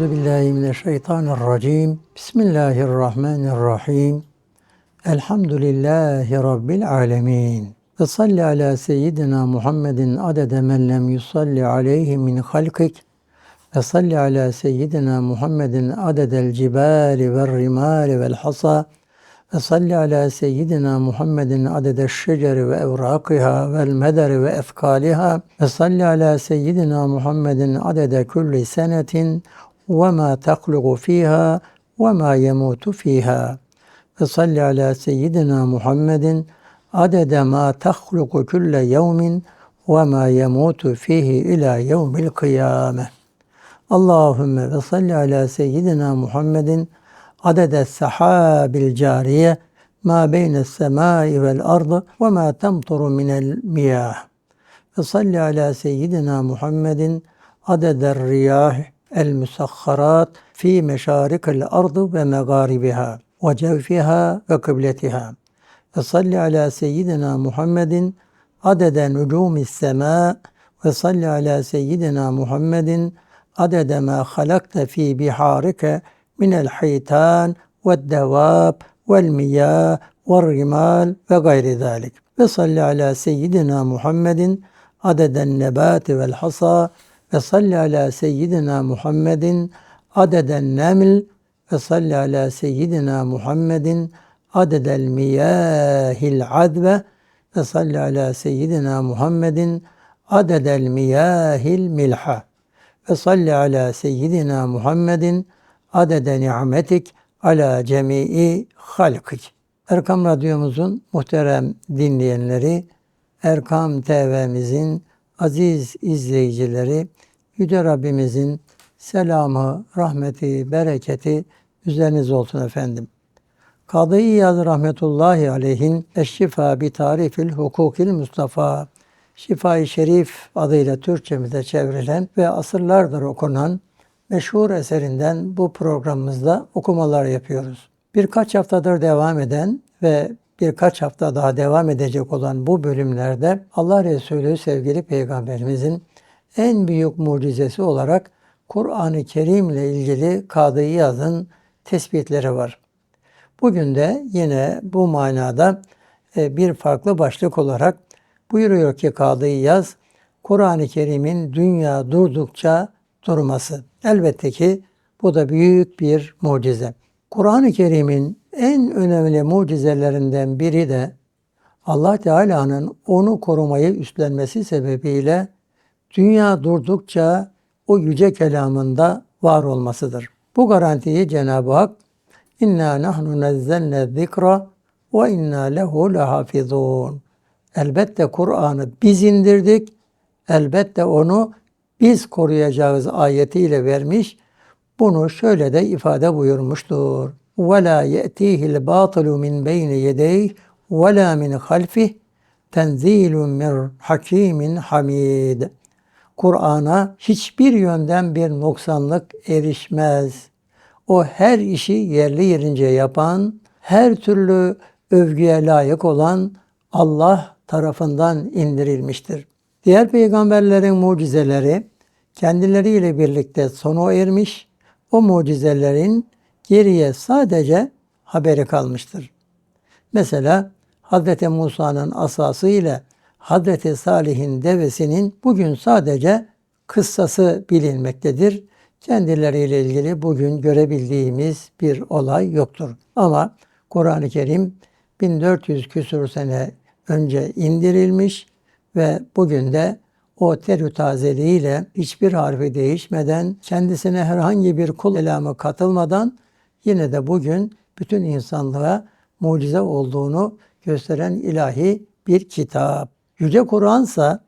Euzu billahi mineşşeytanirracim. Bismillahirrahmanirrahim. Elhamdülillahi rabbil alamin. Ve salli ala seyyidina Muhammedin adede men lem yusalli aleyhi min halkik. Ve salli ala seyyidina Muhammedin adedel cibali ve rimali vel hasa. Ve salli ala seyyidina Muhammedin adede şeceri ve evrakiha vel mederi ve efkaliha. Ve salli ala seyyidina Muhammedin adede kulli senetin ve ma teklugu fiha ve ma yemutu fiha. Ve salli ala seyyidina Muhammedin adede ma tehluku kulle yevmin ve ma yemutu fihi ila yevmil kıyame. Allahümme ve salli ala seyyidina Muhammedin adede sahabil cariye ma beyne semai vel ardı ve ma temturu minel miyah. Ve salli ala seyyidina Muhammedin adeder riyah el musakharat fi meşarikel ardı ve megaribiha ve cevfiha ve kıbletiha. Ve salli ala seyyidina Muhammedin adede nucumis sema ve salli ala seyyidina Muhammedin adede ma halakte fi biharike minel hitan ve salli ala seyyidina Muhammedin adeden neml ve salli ala seyyidina Muhammedin adedel miyahil adve ve salli ala seyyidina Muhammedin adedel miyahil milha ve salli ala seyyidina Muhammedin adede ni'metik ala cemii halkik. Erkam Radyomuzun muhterem dinleyenleri, Erkam TV'mizin aziz izleyicileri, Yüce Rabbimizin selamı, rahmeti, bereketi üzeriniz olsun efendim. Kadı İyad rahmetullahi aleyhin Eşşifa bi tarifil hukukil Mustafa Şifa-i Şerif adıyla Türkçemize çevrilen ve asırlardır okunan meşhur eserinden bu programımızda okumalar yapıyoruz. Birkaç haftadır devam eden ve birkaç hafta daha devam edecek olan bu bölümlerde Allah Resulü sevgili Peygamberimizin en büyük mucizesi olarak Kur'an-ı Kerim ile ilgili Kadı İyaz'ın tespitleri var. Bugün de yine bu manada e, bir farklı başlık olarak buyuruyor ki Kadı İyaz, Kur'an-ı Kerim'in dünya durdukça durması. Elbette ki bu da büyük bir mucize. Kur'an-ı Kerim'in en önemli mucizelerinden biri de Allah Teala'nın onu korumayı üstlenmesi sebebiyle dünya durdukça o yüce kelamında var olmasıdır. Bu garantiyi Cenab-ı Hak İnna nahnu nezzelne zikra ve inna lehu lehafizun. Elbette Kur'an'ı biz indirdik. Elbette onu biz koruyacağız ayetiyle vermiş. Bunu şöyle de ifade buyurmuştur. وَلَا يَأْتِيهِ الْبَاطِلُ مِنْ بَيْنِ يَدَيْهِ وَلَا مِنْ خَلْفِهِ تَنْزِيلٌ مِنْ حَك۪يمٍ حَمِيدٍ Kur'an'a hiçbir yönden bir noksanlık erişmez. O her işi yerli yerince yapan, her türlü övgüye layık olan Allah tarafından indirilmiştir. Diğer peygamberlerin mucizeleri kendileriyle birlikte sona ermiş, o mucizelerin geriye sadece haberi kalmıştır. Mesela Hz. Musa'nın asası ile Hz. Salih'in devesinin bugün sadece kıssası bilinmektedir. Kendileriyle ilgili bugün görebildiğimiz bir olay yoktur. Ama Kur'an-ı Kerim 1400 küsur sene önce indirilmiş ve bugün de o terü tazeliğiyle hiçbir harfi değişmeden, kendisine herhangi bir kul elamı katılmadan yine de bugün bütün insanlığa mucize olduğunu gösteren ilahi bir kitap. Yüce Kur'an ise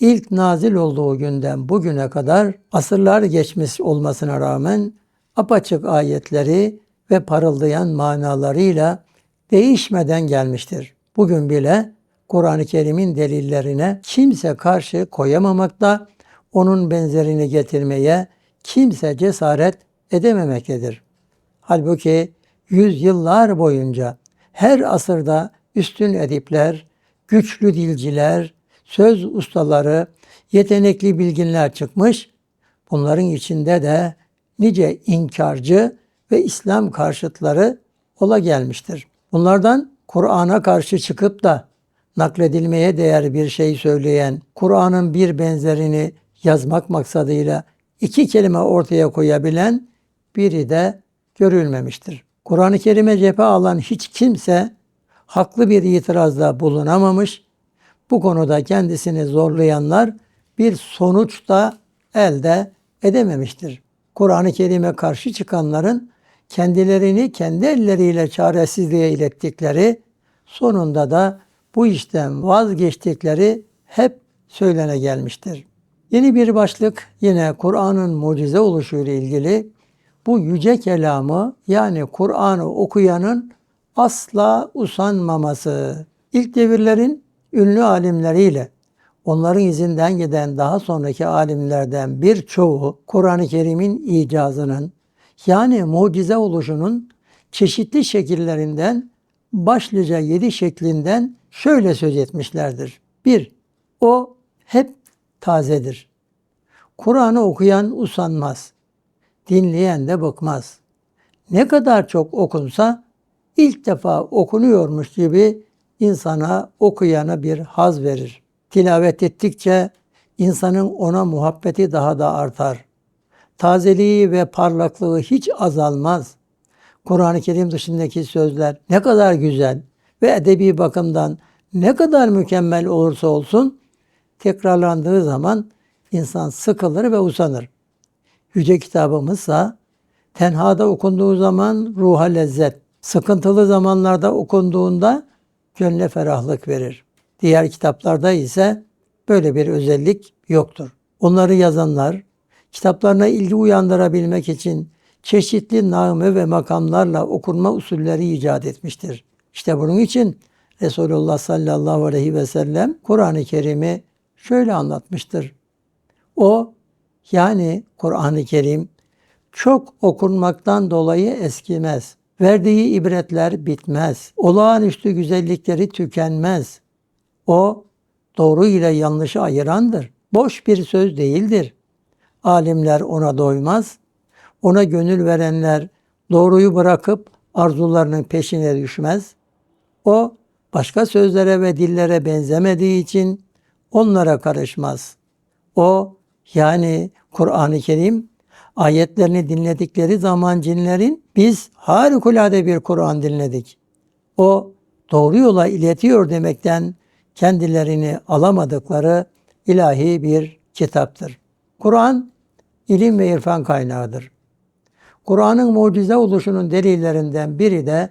ilk nazil olduğu günden bugüne kadar asırlar geçmiş olmasına rağmen apaçık ayetleri ve parıldayan manalarıyla değişmeden gelmiştir. Bugün bile Kur'an-ı Kerim'in delillerine kimse karşı koyamamakta, onun benzerini getirmeye kimse cesaret edememektedir. Halbuki yüzyıllar boyunca her asırda üstün edipler, güçlü dilciler, söz ustaları, yetenekli bilginler çıkmış. Bunların içinde de nice inkarcı ve İslam karşıtları ola gelmiştir. Bunlardan Kur'an'a karşı çıkıp da nakledilmeye değer bir şey söyleyen, Kur'an'ın bir benzerini yazmak maksadıyla iki kelime ortaya koyabilen biri de görülmemiştir. Kur'an-ı Kerim'e cephe alan hiç kimse haklı bir itirazda bulunamamış. Bu konuda kendisini zorlayanlar bir sonuç da elde edememiştir. Kur'an-ı Kerim'e karşı çıkanların kendilerini kendi elleriyle çaresizliğe ilettikleri, sonunda da bu işten vazgeçtikleri hep söylene gelmiştir. Yeni bir başlık yine Kur'an'ın mucize oluşu ile ilgili bu yüce kelamı yani Kur'an'ı okuyanın asla usanmaması. İlk devirlerin ünlü alimleriyle onların izinden giden daha sonraki alimlerden birçoğu Kur'an-ı Kerim'in icazının yani mucize oluşunun çeşitli şekillerinden başlıca yedi şeklinden şöyle söz etmişlerdir. Bir, o hep tazedir. Kur'an'ı okuyan usanmaz. Dinleyen de bıkmaz. Ne kadar çok okunsa ilk defa okunuyormuş gibi insana okuyana bir haz verir. Tilavet ettikçe insanın ona muhabbeti daha da artar. Tazeliği ve parlaklığı hiç azalmaz. Kur'an-ı Kerim dışındaki sözler ne kadar güzel ve edebi bakımdan ne kadar mükemmel olursa olsun tekrarlandığı zaman insan sıkılır ve usanır. Yüce kitabımızsa tenhada okunduğu zaman ruha lezzet, sıkıntılı zamanlarda okunduğunda gönle ferahlık verir. Diğer kitaplarda ise böyle bir özellik yoktur. Onları yazanlar kitaplarına ilgi uyandırabilmek için çeşitli nağme ve makamlarla okunma usulleri icat etmiştir. İşte bunun için Resulullah sallallahu aleyhi ve sellem Kur'an-ı Kerim'i şöyle anlatmıştır. O yani Kur'an-ı Kerim çok okunmaktan dolayı eskimez. Verdiği ibretler bitmez. Olağanüstü güzellikleri tükenmez. O doğru ile yanlışı ayırandır. Boş bir söz değildir. Alimler ona doymaz. Ona gönül verenler doğruyu bırakıp arzularının peşine düşmez. O başka sözlere ve dillere benzemediği için onlara karışmaz. O yani Kur'an-ı Kerim ayetlerini dinledikleri zaman cinlerin biz harikulade bir Kur'an dinledik. O doğru yola iletiyor demekten kendilerini alamadıkları ilahi bir kitaptır. Kur'an ilim ve irfan kaynağıdır. Kur'an'ın mucize oluşunun delillerinden biri de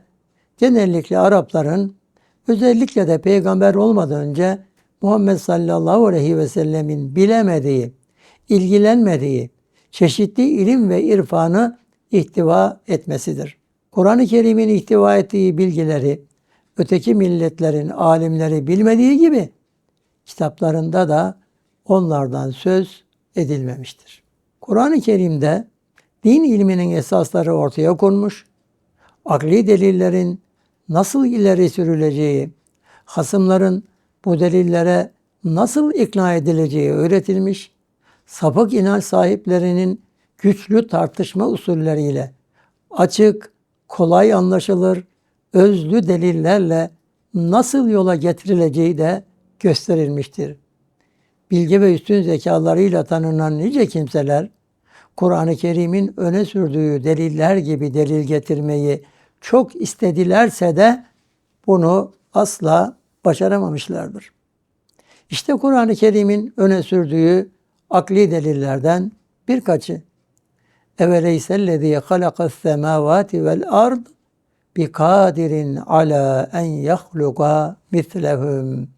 genellikle Arapların özellikle de peygamber olmadan önce Muhammed sallallahu aleyhi ve sellemin bilemediği, ilgilenmediği çeşitli ilim ve irfanı ihtiva etmesidir. Kur'an-ı Kerim'in ihtiva ettiği bilgileri öteki milletlerin alimleri bilmediği gibi kitaplarında da onlardan söz edilmemiştir. Kur'an-ı Kerim'de din ilminin esasları ortaya konmuş, akli delillerin nasıl ileri sürüleceği, hasımların bu delillere nasıl ikna edileceği öğretilmiş, sapık inanç sahiplerinin güçlü tartışma usulleriyle açık, kolay anlaşılır, özlü delillerle nasıl yola getirileceği de gösterilmiştir. Bilgi ve üstün zekalarıyla tanınan nice kimseler, Kur'an-ı Kerim'in öne sürdüğü deliller gibi delil getirmeyi çok istedilerse de bunu asla başaramamışlardır. İşte Kur'an-ı Kerim'in öne sürdüğü akli delillerden birkaçı. Eveleyselezî halakas semâvâti vel ard bi kadirin ala en yahluka mislehum.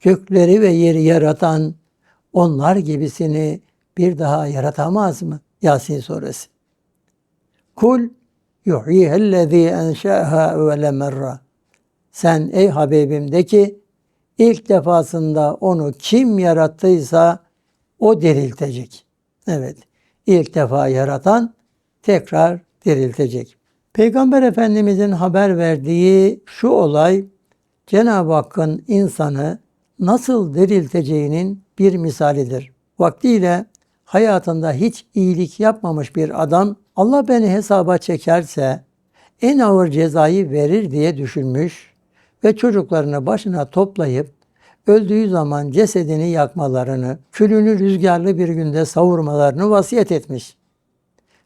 Gökleri ve yeri yaratan onlar gibisini bir daha yaratamaz mı? Yasin suresi. Kul yuhyihellezî enşâhâ evvele merra. Sen ey Habibim de ki ilk defasında onu kim yarattıysa o diriltecek. Evet. ilk defa yaratan tekrar diriltecek. Peygamber Efendimizin haber verdiği şu olay Cenab-ı Hakk'ın insanı nasıl dirilteceğinin bir misalidir. Vaktiyle hayatında hiç iyilik yapmamış bir adam Allah beni hesaba çekerse en ağır cezayı verir diye düşünmüş ve çocuklarını başına toplayıp öldüğü zaman cesedini yakmalarını, külünü rüzgarlı bir günde savurmalarını vasiyet etmiş.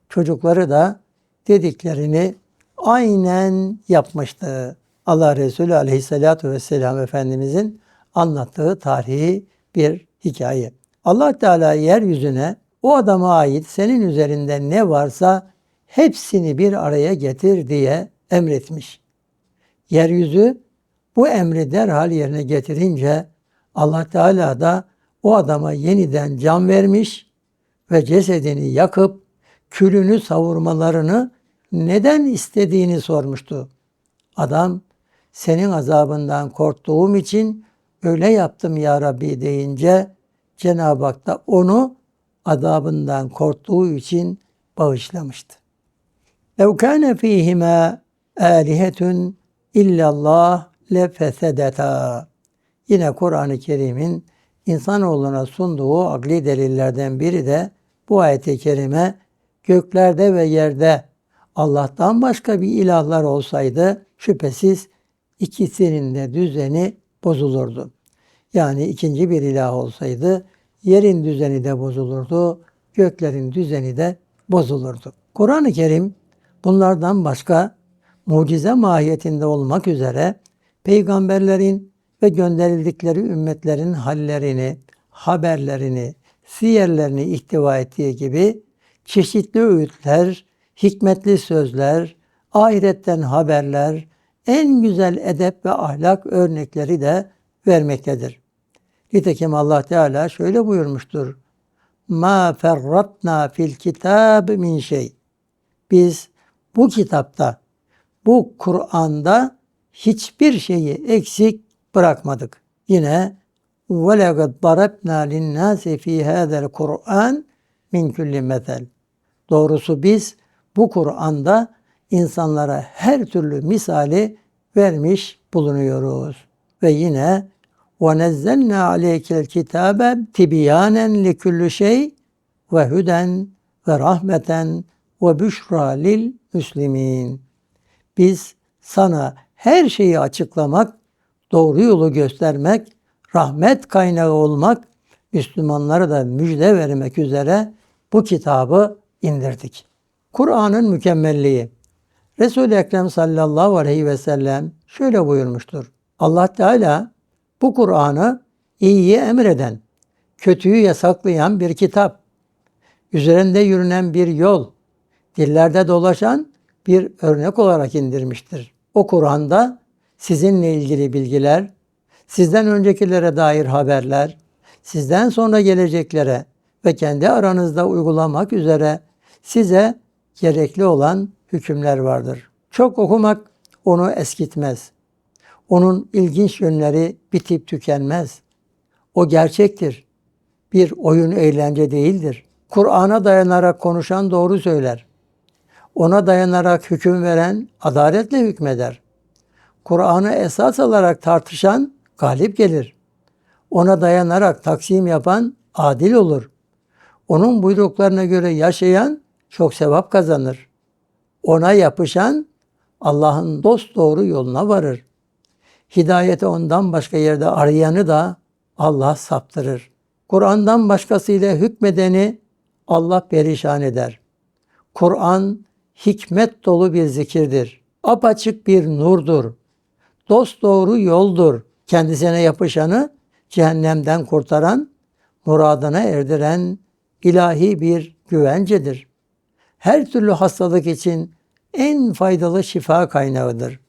Çocukları da dediklerini aynen yapmıştı. Allah Resulü Aleyhisselatü Vesselam Efendimizin anlattığı tarihi bir hikaye. Allah Teala yeryüzüne o adama ait senin üzerinde ne varsa hepsini bir araya getir diye emretmiş. Yeryüzü bu emri derhal yerine getirince Allah Teala da o adama yeniden can vermiş ve cesedini yakıp külünü savurmalarını neden istediğini sormuştu. Adam senin azabından korktuğum için öyle yaptım ya Rabbi deyince Cenab-ı Hak da onu azabından korktuğu için bağışlamıştı. اَوْ كَانَ ف۪يهِمَا آلِهَةٌ illallah lefesedeta. Yine Kur'an-ı Kerim'in insanoğluna sunduğu akli delillerden biri de bu ayet-i kerime göklerde ve yerde Allah'tan başka bir ilahlar olsaydı şüphesiz ikisinin de düzeni bozulurdu. Yani ikinci bir ilah olsaydı yerin düzeni de bozulurdu, göklerin düzeni de bozulurdu. Kur'an-ı Kerim bunlardan başka mucize mahiyetinde olmak üzere peygamberlerin ve gönderildikleri ümmetlerin hallerini, haberlerini, siyerlerini ihtiva ettiği gibi çeşitli öğütler, hikmetli sözler, ahiretten haberler, en güzel edep ve ahlak örnekleri de vermektedir. Nitekim Allah Teala şöyle buyurmuştur. Ma ferratna fil kitab min şey. Biz bu kitapta, bu Kur'an'da hiçbir şeyi eksik bırakmadık. Yine وَلَقَدْ ضَرَبْنَا لِلنَّاسِ ف۪ي هَذَا الْقُرْآنِ min kulli metel. Doğrusu biz bu Kur'an'da insanlara her türlü misali vermiş bulunuyoruz. Ve yine وَنَزَّلْنَا عَلَيْكَ الْكِتَابَ تِبِيَانًا لِكُلُّ شَيْءٍ وَهُدًا وَرَحْمَةً وَبُشْرَى لِلْمُسْلِمِينَ Biz sana her şeyi açıklamak, doğru yolu göstermek, rahmet kaynağı olmak, Müslümanlara da müjde vermek üzere bu kitabı indirdik. Kur'an'ın mükemmelliği. Resul-i Ekrem sallallahu aleyhi ve sellem şöyle buyurmuştur. Allah Teala bu Kur'an'ı iyiyi emreden, kötüyü yasaklayan bir kitap, üzerinde yürünen bir yol, dillerde dolaşan bir örnek olarak indirmiştir. O Kur'an'da sizinle ilgili bilgiler, sizden öncekilere dair haberler, sizden sonra geleceklere ve kendi aranızda uygulamak üzere size gerekli olan hükümler vardır. Çok okumak onu eskitmez. Onun ilginç yönleri bitip tükenmez. O gerçektir. Bir oyun eğlence değildir. Kur'an'a dayanarak konuşan doğru söyler. Ona dayanarak hüküm veren adaletle hükmeder. Kur'an'ı esas alarak tartışan galip gelir. Ona dayanarak taksim yapan adil olur. Onun buyruklarına göre yaşayan çok sevap kazanır. Ona yapışan Allah'ın dost doğru yoluna varır. Hidayeti ondan başka yerde arayanı da Allah saptırır. Kur'an'dan başkasıyla hükmedeni Allah perişan eder. Kur'an hikmet dolu bir zikirdir. Apaçık bir nurdur. Dost doğru yoldur. Kendisine yapışanı cehennemden kurtaran, muradına erdiren ilahi bir güvencedir. Her türlü hastalık için en faydalı şifa kaynağıdır.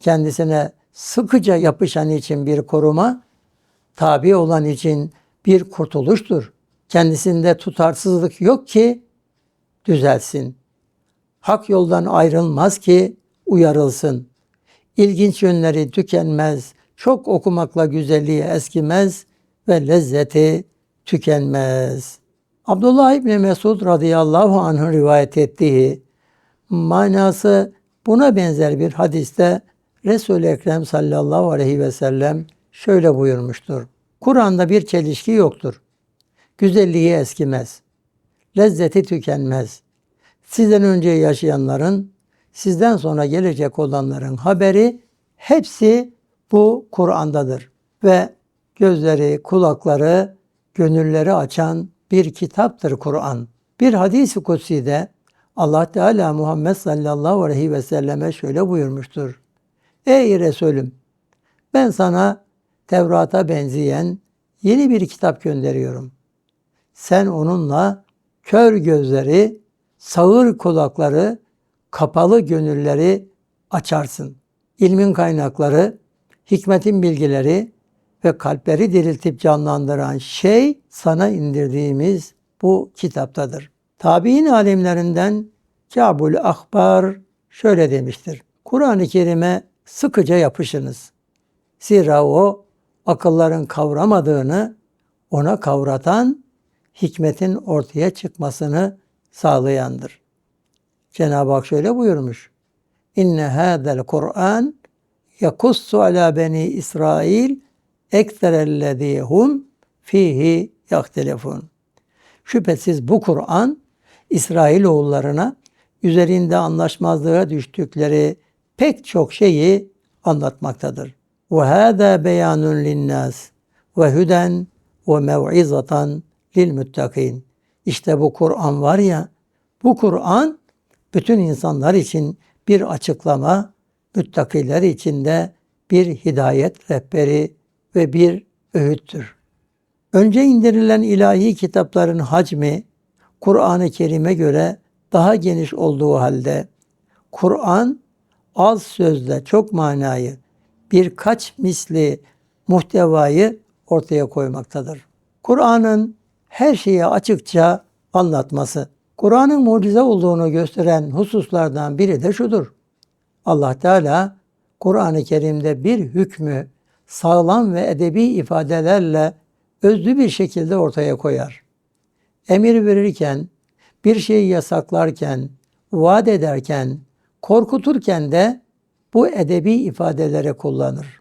Kendisine sıkıca yapışan için bir koruma, tabi olan için bir kurtuluştur. Kendisinde tutarsızlık yok ki düzelsin. Hak yoldan ayrılmaz ki uyarılsın. İlginç yönleri tükenmez, çok okumakla güzelliği eskimez ve lezzeti tükenmez. Abdullah İbni Mesud radıyallahu anh'ın rivayet ettiği manası buna benzer bir hadiste Resul-i Ekrem sallallahu aleyhi ve sellem şöyle buyurmuştur. Kur'an'da bir çelişki yoktur. Güzelliği eskimez. lezzeti tükenmez. Sizden önce yaşayanların, sizden sonra gelecek olanların haberi hepsi bu Kur'an'dadır. Ve gözleri, kulakları, gönülleri açan bir kitaptır Kur'an. Bir hadis-i kutsi'de Allah Teala Muhammed sallallahu aleyhi ve selleme şöyle buyurmuştur. Ey Resulüm ben sana Tevrat'a benzeyen yeni bir kitap gönderiyorum. Sen onunla kör gözleri, sağır kulakları, kapalı gönülleri açarsın. İlmin kaynakları, hikmetin bilgileri ve kalpleri diriltip canlandıran şey sana indirdiğimiz bu kitaptadır. Tabi'in alimlerinden Kabul Akbar şöyle demiştir. Kur'an-ı Kerim'e sıkıca yapışınız. Zira o akılların kavramadığını ona kavratan hikmetin ortaya çıkmasını sağlayandır. Cenab-ı Hak şöyle buyurmuş. İnne hâzel Kur'an yakussu ala beni İsrail ekserellezî fihi yahtelefun. Şüphesiz bu Kur'an İsrail oğullarına üzerinde anlaşmazlığa düştükleri pek çok şeyi anlatmaktadır. Ve hâzâ beyanun linnâs ve hüden ve mev'izatan lil muttakin. İşte bu Kur'an var ya, bu Kur'an bütün insanlar için bir açıklama, müttakiler için de bir hidayet rehberi ve bir öğüttür. Önce indirilen ilahi kitapların hacmi Kur'an-ı Kerim'e göre daha geniş olduğu halde Kur'an az sözle çok manayı birkaç misli muhtevayı ortaya koymaktadır. Kur'an'ın her şeyi açıkça anlatması. Kur'an'ın mucize olduğunu gösteren hususlardan biri de şudur. Allah Teala Kur'an-ı Kerim'de bir hükmü sağlam ve edebi ifadelerle özlü bir şekilde ortaya koyar. Emir verirken, bir şeyi yasaklarken, vaat ederken, korkuturken de bu edebi ifadelere kullanır.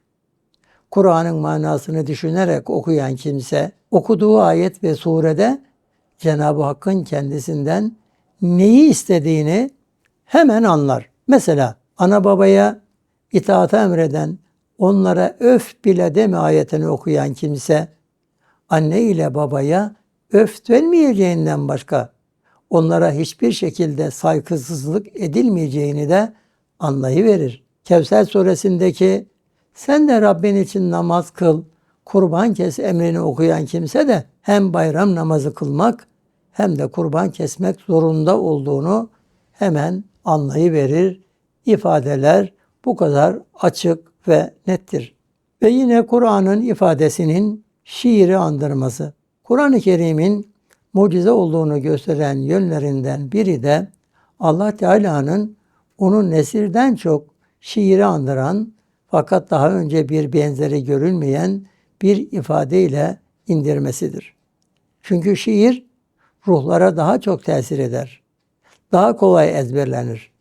Kur'an'ın manasını düşünerek okuyan kimse okuduğu ayet ve surede Cenab-ı Hakk'ın kendisinden neyi istediğini hemen anlar. Mesela ana babaya itaata emreden, onlara öf bile deme ayetini okuyan kimse anne ile babaya öf denmeyeceğinden başka onlara hiçbir şekilde saygısızlık edilmeyeceğini de anlayıverir. Kevser suresindeki sen de Rabbin için namaz kıl, kurban kes emrini okuyan kimse de hem bayram namazı kılmak hem de kurban kesmek zorunda olduğunu hemen anlayıverir. İfadeler bu kadar açık ve nettir. Ve yine Kur'an'ın ifadesinin şiiri andırması. Kur'an-ı Kerim'in mucize olduğunu gösteren yönlerinden biri de Allah Teala'nın onu nesirden çok şiiri andıran fakat daha önce bir benzeri görülmeyen bir ifadeyle indirmesidir. Çünkü şiir ruhlara daha çok tesir eder. Daha kolay ezberlenir.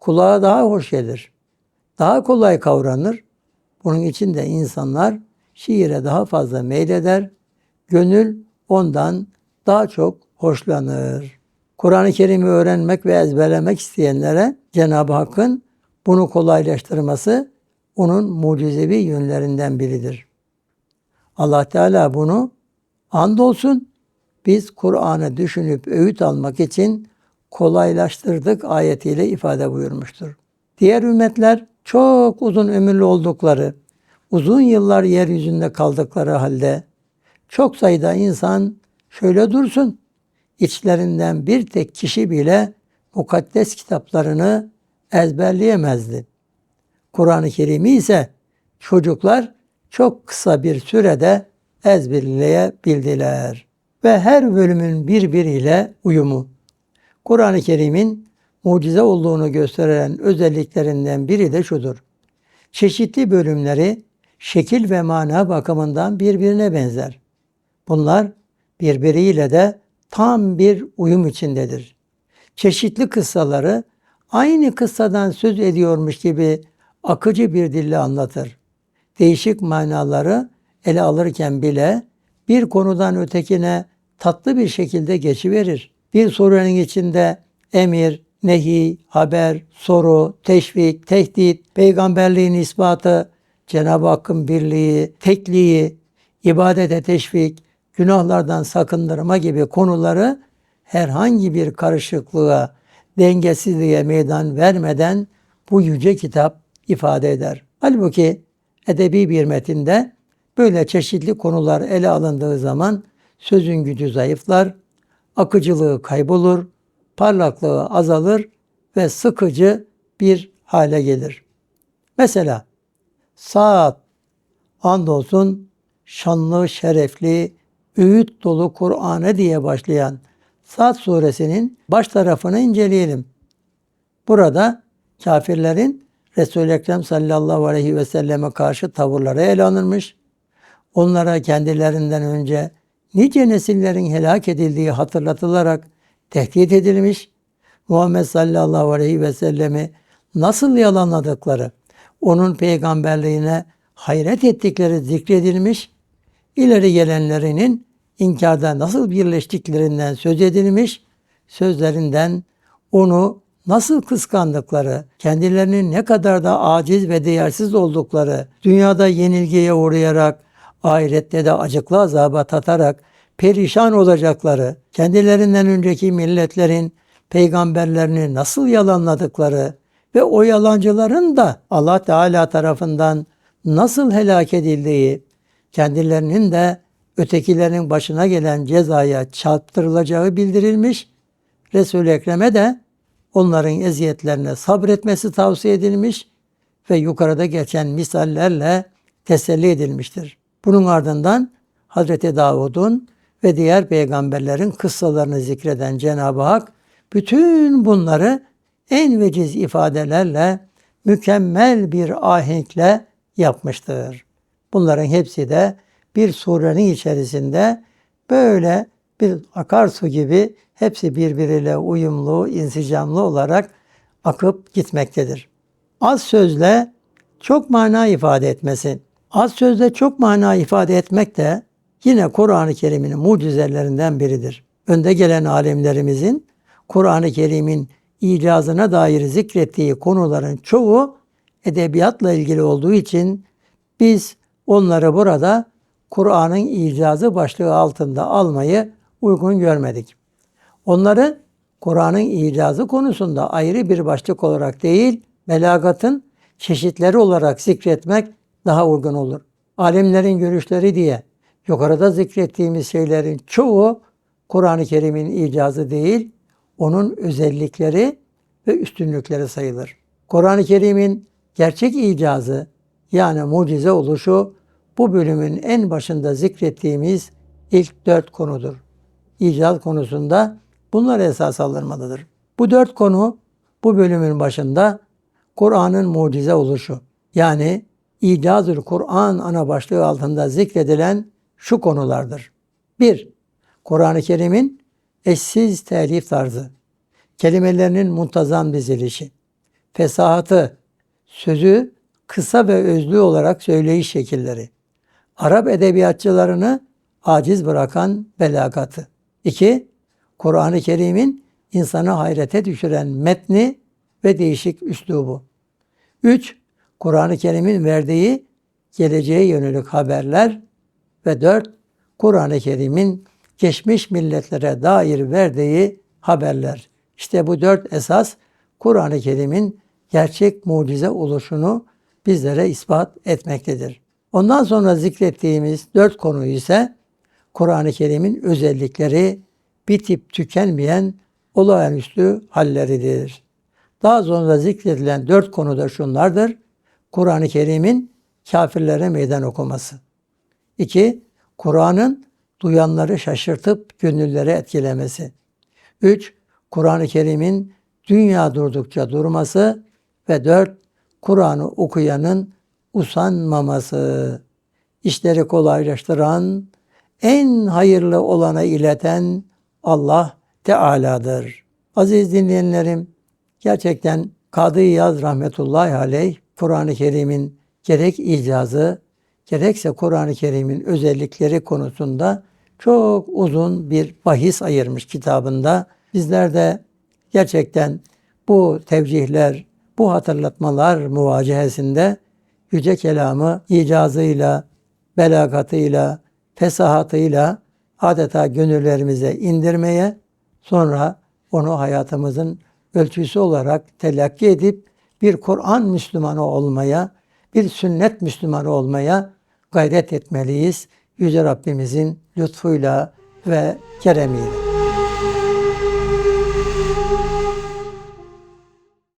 Kulağa daha hoş gelir. Daha kolay kavranır. Bunun için de insanlar şiire daha fazla meyleder. Gönül ondan daha çok hoşlanır. Kur'an-ı Kerim'i öğrenmek ve ezberlemek isteyenlere Cenab-ı Hakk'ın bunu kolaylaştırması onun mucizevi yönlerinden biridir. Allah Teala bunu andolsun biz Kur'an'ı düşünüp öğüt almak için kolaylaştırdık ayetiyle ifade buyurmuştur. Diğer ümmetler çok uzun ömürlü oldukları, uzun yıllar yeryüzünde kaldıkları halde çok sayıda insan şöyle dursun, içlerinden bir tek kişi bile mukaddes kitaplarını ezberleyemezdi. Kur'an-ı Kerim'i ise çocuklar çok kısa bir sürede ezberleyebildiler. Ve her bölümün birbiriyle uyumu. Kur'an-ı Kerim'in mucize olduğunu gösteren özelliklerinden biri de şudur. Çeşitli bölümleri şekil ve mana bakımından birbirine benzer. Bunlar birbiriyle de tam bir uyum içindedir. Çeşitli kıssaları aynı kıssadan söz ediyormuş gibi akıcı bir dille anlatır. Değişik manaları ele alırken bile bir konudan ötekine tatlı bir şekilde geçiverir. Bir surenin içinde emir, nehi, haber, soru, teşvik, tehdit, peygamberliğin ispatı, Cenab-ı Hakk'ın birliği, tekliği, ibadete teşvik, günahlardan sakındırma gibi konuları herhangi bir karışıklığa, dengesizliğe meydan vermeden bu yüce kitap ifade eder. Halbuki edebi bir metinde böyle çeşitli konular ele alındığı zaman sözün gücü zayıflar, akıcılığı kaybolur, parlaklığı azalır ve sıkıcı bir hale gelir. Mesela saat andolsun şanlı, şerefli, öğüt dolu Kur'an'ı diye başlayan Saat suresinin baş tarafını inceleyelim. Burada kafirlerin Resul-i Ekrem sallallahu aleyhi ve selleme karşı tavırları ele alınmış. Onlara kendilerinden önce nice nesillerin helak edildiği hatırlatılarak tehdit edilmiş. Muhammed sallallahu aleyhi ve sellemi nasıl yalanladıkları, onun peygamberliğine hayret ettikleri zikredilmiş. İleri gelenlerinin inkarda nasıl birleştiklerinden söz edilmiş, sözlerinden onu nasıl kıskandıkları, kendilerinin ne kadar da aciz ve değersiz oldukları, dünyada yenilgiye uğrayarak, ahirette de acıklı azaba tatarak perişan olacakları, kendilerinden önceki milletlerin peygamberlerini nasıl yalanladıkları ve o yalancıların da Allah Teala tarafından nasıl helak edildiği, kendilerinin de ötekilerin başına gelen cezaya çarptırılacağı bildirilmiş. Resul-i Ekrem'e de onların eziyetlerine sabretmesi tavsiye edilmiş ve yukarıda geçen misallerle teselli edilmiştir. Bunun ardından Hazreti Davud'un ve diğer peygamberlerin kıssalarını zikreden Cenab-ı Hak bütün bunları en veciz ifadelerle mükemmel bir ahenkle yapmıştır. Bunların hepsi de bir surenin içerisinde böyle bir akarsu gibi hepsi birbiriyle uyumlu, insicamlı olarak akıp gitmektedir. Az sözle çok mana ifade etmesi. Az sözle çok mana ifade etmek de yine Kur'an-ı Kerim'in mucizelerinden biridir. Önde gelen alimlerimizin Kur'an-ı Kerim'in icazına dair zikrettiği konuların çoğu edebiyatla ilgili olduğu için biz onları burada Kur'an'ın icazı başlığı altında almayı uygun görmedik. Onları Kur'an'ın icazı konusunda ayrı bir başlık olarak değil, belagatın çeşitleri olarak zikretmek daha uygun olur. Alimlerin görüşleri diye yukarıda zikrettiğimiz şeylerin çoğu Kur'an-ı Kerim'in icazı değil, onun özellikleri ve üstünlükleri sayılır. Kur'an-ı Kerim'in gerçek icazı yani mucize oluşu bu bölümün en başında zikrettiğimiz ilk dört konudur. İcat konusunda bunlar esas alınmalıdır. Bu dört konu bu bölümün başında Kur'an'ın mucize oluşu yani İcazül Kur'an ana başlığı altında zikredilen şu konulardır. 1. Kur'an-ı Kerim'in eşsiz telif tarzı, kelimelerinin muntazam dizilişi, fesahatı, sözü kısa ve özlü olarak söyleyiş şekilleri, Arap edebiyatçılarını aciz bırakan belagatı. 2. Kur'an-ı Kerim'in insanı hayrete düşüren metni ve değişik üslubu. 3. Kur'an-ı Kerim'in verdiği geleceğe yönelik haberler ve 4. Kur'an-ı Kerim'in geçmiş milletlere dair verdiği haberler. İşte bu dört esas Kur'an-ı Kerim'in gerçek mucize oluşunu bizlere ispat etmektedir. Ondan sonra zikrettiğimiz dört konu ise Kur'an-ı Kerim'in özellikleri bitip tükenmeyen olağanüstü halleridir. Daha sonra zikredilen dört konu da şunlardır. Kur'an-ı Kerim'in kafirlere meydan okuması. İki, Kur'an'ın duyanları şaşırtıp gönülleri etkilemesi. Üç, Kur'an-ı Kerim'in dünya durdukça durması ve dört, Kur'an'ı okuyanın usanmaması, işleri kolaylaştıran, en hayırlı olana ileten Allah Teala'dır. Aziz dinleyenlerim, gerçekten Kadı Yaz rahmetullahi aleyh Kur'an-ı Kerim'in gerek icazı gerekse Kur'an-ı Kerim'in özellikleri konusunda çok uzun bir bahis ayırmış kitabında. Bizler de gerçekten bu tevcihler, bu hatırlatmalar muvacihesinde yüce kelamı icazıyla, belagatıyla, fesahatıyla adeta gönüllerimize indirmeye, sonra onu hayatımızın ölçüsü olarak telakki edip bir Kur'an Müslümanı olmaya, bir sünnet Müslümanı olmaya gayret etmeliyiz. Yüce Rabbimizin lütfuyla ve keremiyle.